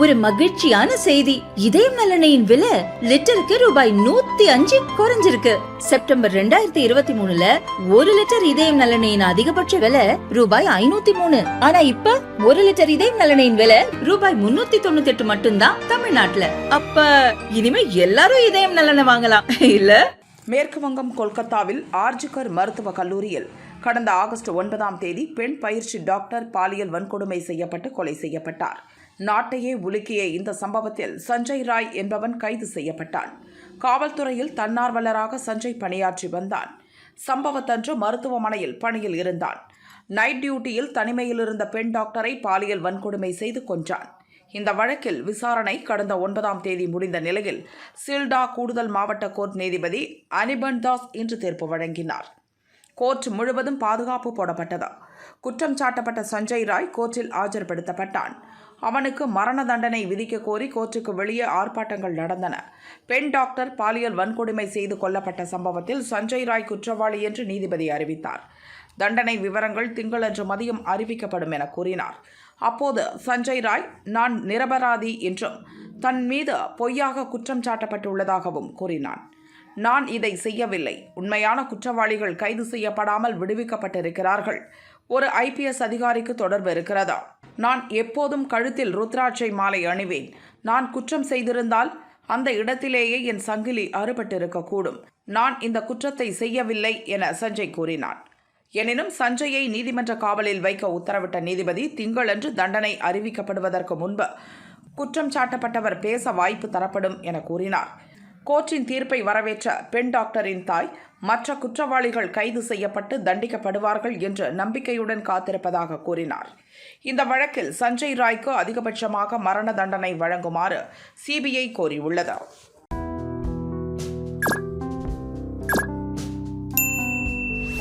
ஒரு மகிழ்ச்சியான செய்தி. இதயம் நலனையின் விலை லிட்டருக்கு ரூபாய் நூத்தி அஞ்சு குறைஞ்சிருக்கு. செப்டம்பர் ரெண்டாயிரத்தி இருபத்தி மூணுல ஒரு லிட்டர் இதயம் நலனையின் அதிகபட்ச விலை ரூபாய் ஐநூத்தி மூணு. ஆனா இப்ப ஒரு லிட்டர் இதயம் நலனையின் விலை ரூபாய் முன்னூத்தி தொண்ணூத்தி எட்டு மட்டும்தான் தமிழ்நாட்டுல. அப்ப இனிமே எல்லாரும் இதயம் நலனை வாங்கலாம். இல்ல? மேற்கு வங்கம் கொல்கத்தாவில் ஆர்ஜிகர் மருத்துவ கல்லூரியில் கடந்த ஆகஸ்ட் ஒன்பதாம் தேதி பெண் பயிற்சி டாக்டர் பாலியல் வன்கொடுமை செய்யப்பட்டு கொலை செய்யப்பட்டார். நாட்டையே உலுக்கிய இந்த சம்பவத்தில் சஞ்சய் ராய் என்பவன் கைது செய்யப்பட்டான். காவல்துறையில் தன்னார்வலராக சஞ்சய் பணியாற்றி வந்தான். சம்பவத்தன்று மருத்துவமனையில் பணியில் இருந்தான். நைட் டியூட்டியில் தனிமையில் இருந்த பெண் டாக்டரை பாலியல் வன்கொடுமை செய்து கொன்றான். இந்த வழக்கில் விசாரணை கடந்த ஒன்பதாம் தேதி முடிந்த நிலையில் சில்டா கூடுதல் மாவட்ட கோர்ட் நீதிபதி அனிபன் தாஸ் இன்று தீர்ப்பு வழங்கினார். கோர்ட் முழுவதும் பாதுகாப்பு போடப்பட்டது. குற்றம் சாட்டப்பட்ட சஞ்சய் ராய் கோர்ட்டில் ஆஜர்படுத்தப்பட்டான். அவனுக்கு மரண தண்டனை விதிக்க கோரி கோர்ட்டுக்கு வெளியே ஆர்ப்பாட்டங்கள் நடந்தன. பெண் டாக்டர் பாலியல் வன்கொடுமை செய்து கொல்லப்பட்ட சம்பவத்தில் சஞ்சய் ராய் குற்றவாளி என்று நீதிபதி அறிவித்தார். தண்டனை விவரங்கள் திங்களன்று மதியம் அறிவிக்கப்படும் என கூறினார். அப்போது சஞ்சய் ராய் நான் நிரபராதி என்றும் தன் மீது பொய்யாக குற்றம் சாட்டப்பட்டுள்ளதாகவும் கூறினான். நான் இதை செய்யவில்லை. உண்மையான குற்றவாளிகள் கைது செய்யப்படாமல் விடுவிக்கப்பட்டிருக்கிறார்கள். ஒரு ஐபிஎஸ் அதிகாரிக்கு தொடர்பு இருக்கிறதா? நான் எப்போதும் கழுத்தில் ருத்ராட்சை மாலை அணிவேன். நான் குற்றம் செய்திருந்தால் அந்த இடத்திலேயே என் சங்கிலி அறுபட்டிருக்கக்கூடும். நான் இந்த குற்றத்தை செய்யவில்லை என சஞ்சய் கூறினான். எனினும் சஞ்சயை நீதிமன்ற காவலில் வைக்க உத்தரவிட்ட நீதிபதி திங்களன்று தண்டனை அறிவிக்கப்படுவதற்கு முன்பு குற்றம் சாட்டப்பட்டவர் பேச வாய்ப்பு தரப்படும் என கூறினார். கோர்ட்டின் தீர்ப்பை வரவேற்ற பெண் டாக்டரின் தாய் மற்ற குற்றவாளிகள் கைது செய்யப்பட்டு தண்டிக்கப்படுவார்கள் என்று நம்பிக்கையுடன் காத்திருப்பதாக கூறினார். இந்த வழக்கில் சஞ்சய் ராய்க்கு அதிகபட்சமாக மரண தண்டனை வழங்குமாறு சிபிஐ கோரியுள்ளது.